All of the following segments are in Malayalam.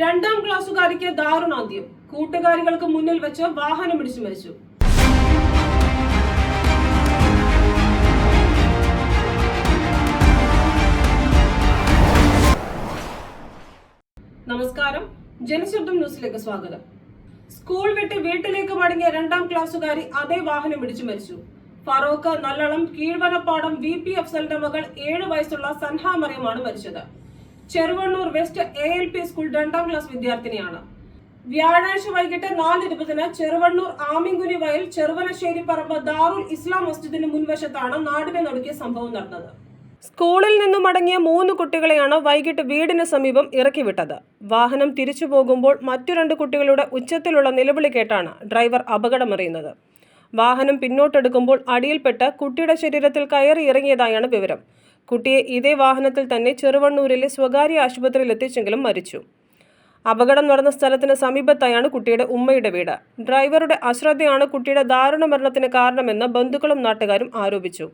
രണ്ടാം ക്ലാസ്സുകാരിക്ക് ദാരുണാന്ത്യം. കൂട്ടുകാരികൾക്ക് മുന്നിൽ വെച്ച് വാഹനം ഇടിച്ചു മരിച്ചു. നമസ്കാരം. ജനശബ്ദം ന്യൂസിലേക്ക് സ്വാഗതം. സ്കൂൾ വിട്ട് വീട്ടിലേക്ക് മടങ്ങിയ രണ്ടാം ക്ലാസ്സുകാരി അതേ വാഹനം ഇടിച്ചു മരിച്ചു. ഫറോക്ക് നല്ലളം കീഴ്വനപ്പാടം വി പി അഫ്സലിന്റെ മകൾ ഏഴ് വയസ്സുള്ള സൻഹ മറിയമാണ് മരിച്ചത്. Cheruvannur west A L P school രണ്ടാം ക്ലാസ് വിദ്യാർത്ഥിനിയാണ്. വ്യാഴാഴ്ച വൈകിട്ട് നാല് ഇരുപതിന് ചെറുവണ്ണൂർ ആമിങ്കുനി വയൽ ചെറുവനശ്ശേരി പറമ്പ് ദാറുൽ ഇസ്ലാം മസ്ജിദിന് മുൻവശത്താണ് നാടിനെ നടുക്കിയ സംഭവം നടന്നത്. സ്കൂളിൽ നിന്നും അടങ്ങിയ മൂന്ന് കുട്ടികളെയാണ് വൈകിട്ട് വീടിന് സമീപം ഇറക്കിവിട്ടത്. വാഹനം തിരിച്ചു പോകുമ്പോൾ മറ്റു രണ്ട് കുട്ടികളുടെ ഉച്ചത്തിലുള്ള നിലവിളി കേട്ടാണ് ഡ്രൈവർ അപകടമറിയുന്നത്. വാഹനം പിന്നോട്ടെടുക്കുമ്പോൾ അടിയിൽപ്പെട്ട് കുട്ടിയുടെ ശരീരത്തിൽ കയറി ഇറങ്ങിയതായാണ് വിവരം. കുട്ടിയെ ഇതേ വാഹനത്തിൽ തന്നെ ചെറുവണ്ണൂരിലെ സ്വകാര്യ ആശുപത്രിയിൽ എത്തിച്ചെങ്കിലും മരിച്ചു. അപകടം നടന്ന സ്ഥലത്തിന് സമീപത്തായാണ് കുട്ടിയുടെ ഉമ്മയുടെ വീട്. ഡ്രൈവറുടെ അശ്രദ്ധയാണ് കുട്ടിയുടെ ദാരുണ മരണത്തിന് കാരണമെന്ന് ബന്ധുക്കളും നാട്ടുകാരും ആരോപിച്ചു.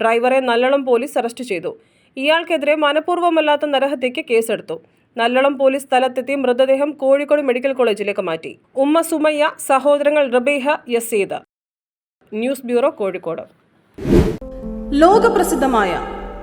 ഡ്രൈവറെ നല്ലളം പോലീസ് അറസ്റ്റ് ചെയ്തു. ഇയാൾക്കെതിരെ മനഃപൂർവമല്ലാത്ത നരഹത്യയ്ക്ക് കേസെടുത്തു. നല്ലളം പോലീസ് സ്ഥലത്തെത്തി മൃതദേഹം കോഴിക്കോട് മെഡിക്കൽ കോളേജിലേക്ക് മാറ്റി. ഉമ്മ സുമയ്യ സഹോദരങ്ങൾ Rabeeha Yazid. News bureau Kozhikode. ലോകപ്രസിദ്ധമായ